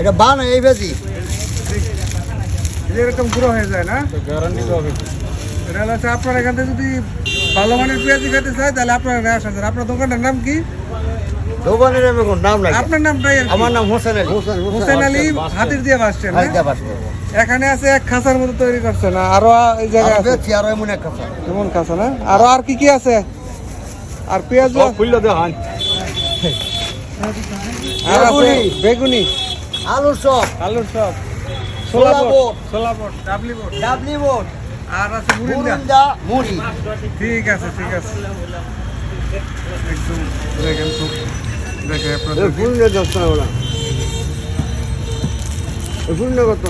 এটা? বান এই বেজি। এরকম গুঁড়ো হয়ে যায় না? এটা হচ্ছে আপনার এখান থেকে যদি ভালো মানের পেঁয়াজি খেতে চাই তাহলে আপনার এখানে আসা যায়। আপনার দোকানটার নাম কি? দোকানের আমি কোনো নাম নাই। আপনার নামটাই আর কি? আমার নাম হোসেন আলী। হোসেন আলী হাতির দিয়ে বাসছেন এখানে আছে এক খাঁচার মতো তৈরি করছে না? আরও এই জায়গায় আছে? আর এমন এক কথা কেমন খাঁচা না? আরও আর কি কি আছে? আর পেঁয়াজ খুললে দেখান। আর আছে বেগুনি। বেগুনি আলু সব আলুর সব ছোলা বট। ছোলা বট ডাবলি বট। ডাবলি বোট। আর আছে মুরিন্দা মুড়ি। ঠিক আছে ঠিক আছে। একদম দেখেন খুব দেখে আপনাদের ফুলনে দশ টাকা ওরা ফুলনে কত?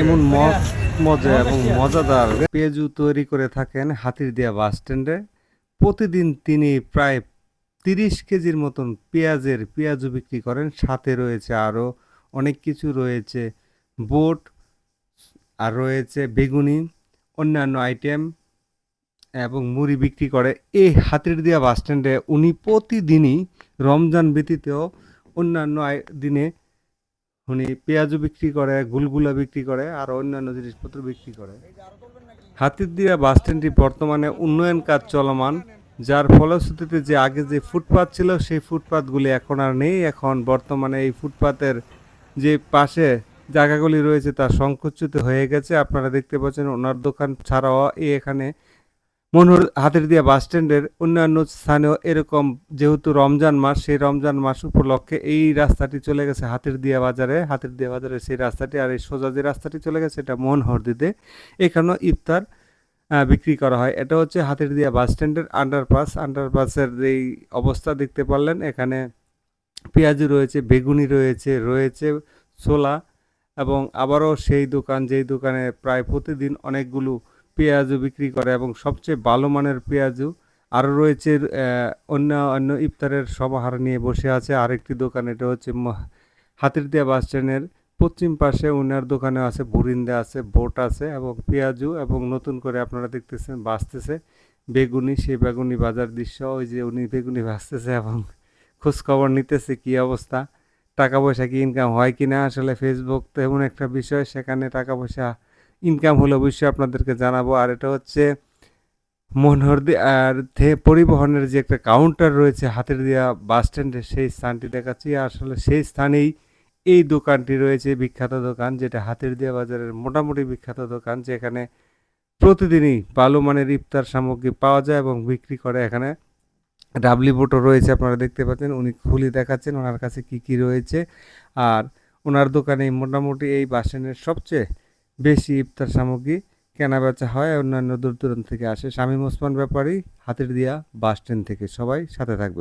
এমন মজা এবং মজাদার পেঁয়াজু তৈরি করে থাকেন হাতির দিয়া বাস স্ট্যান্ডে। প্রতিদিন তিনি প্রায় তিরিশ কেজির মতন পেঁয়াজের পেঁয়াজু বিক্রি করেন। সাথে রয়েছে আরও অনেক কিছু রয়েছে। বোট আর রয়েছে বেগুনি, অন্যান্য আইটেম এবং মুড়ি বিক্রি করে। এই হাতির দিয়া বাস স্ট্যান্ডে উনি প্রতিদিনই রমজান ব্যতীতেও অন্যান্য দিনে উনি পেঁয়াজও বিক্রি করে, গুলগুলা বিক্রি করে, আর অন্যান্য জিনিসপত্র বিক্রি করে। হাতিরদিয়া বাস স্ট্যান্ডটি বর্তমানে উন্নয়ন কাজ চলমান, যার ফলশ্রুতিতে যে আগে যে ফুটপাত ছিল, সেই ফুটপাতগুলি এখন আর নেই। এখন বর্তমানে এই ফুটপাতের যে পাশে জায়গাগুলি রয়েছে তা সংকুচিত হয়ে গেছে। আপনারা দেখতে পাচ্ছেন ওনার দোকান ছাড়াও এই এখানে মনোহর হাতের দিয়া বাস স্ট্যান্ডের অন্যান্য স্থানেও এরকম যেহেতু রমজান মাস, সেই রমজান মাস উপলক্ষে এই রাস্তাটি চলে গেছে হাতের দিয়া বাজারে। হাতের দিয়া বাজারে সেই রাস্তাটি আর এই সোজা যে রাস্তাটি চলে গেছে এটা মনোহরদিতে এখানেও ইফতার বিক্রি করা হয়। এটা হচ্ছে হাতের দিয়া বাস স্ট্যান্ডের আন্ডারপাস। আন্ডারপাসের এই অবস্থা দেখতে পারলেন, এখানে পেঁয়াজু রয়েছে, বেগুনি রয়েছে রয়েছে ছোলা এবং আবারও সেই দোকান, যেই দোকানে প্রায় প্রতিদিন অনেকগুলো পেঁয়াজু বিক্রি করে এবং সবচেয়ে ভালো মানের পেঁয়াজু আরও রয়েছে অন্য অন্য ইফতারের সমাহার নিয়ে বসে আছে আরেকটি দোকান, এটা হচ্ছে হাতিরদিয়া বাস স্ট্যান্ডের পশ্চিম পাশে ওনার দোকানে আছে, বুরিন্দা আছে, বোট আছে এবং পেঁয়াজু এবং নতুন করে আপনারা দেখতেছেন বাঁচতেছে বেগুনি, সেই বেগুনি বাজার দৃশ্য, ওই যে উনি বেগুনি ভাজতেছে এবং খোঁজখবর নিতেছে কি অবস্থা? টাকা পয়সা কি ইনকাম হয় কি না আসলে ফেসবুক তো এমন একটা বিষয়, সেখানে টাকা পয়সা ইনকাম হলে অবশ্যই আপনাদেরকে জানাব। আর এটা হচ্ছে মনোহরদি আর থে পরিবহনের যে একটা কাউন্টার রয়েছে হাতের দেওয়া বাস স্ট্যান্ডে সেই স্থানটি দেখাচ্ছি। আসলে সেই স্থানেই এই দোকানটি রয়েছে, বিখ্যাত দোকান, যেটা হাতের দিয়া বাজারের মোটামুটি বিখ্যাত দোকান, যেখানে প্রতিদিনই ভালো মানের ইফতার সামগ্রী পাওয়া যায় এবং বিক্রি করে এখানে। ডাবলি বোটও রয়েছে, আপনারা দেখতে পাচ্ছেন। উনি খুলি দেখাচ্ছেন ওনার কাছে কি কি রয়েছে। আর ওনার দোকানে মোটামুটি এই বাস স্ট্যান্ডের সবচেয়ে বেশি ইফতার সামগ্রী কেনা বেচা হয়, অন্যান্য দূর দূরান্ত থেকে আসে। শামীম ওসমান ব্যাপারী হাতের দিয়া বাস স্ট্যান্ড থেকে। সবাই সাথে থাকবে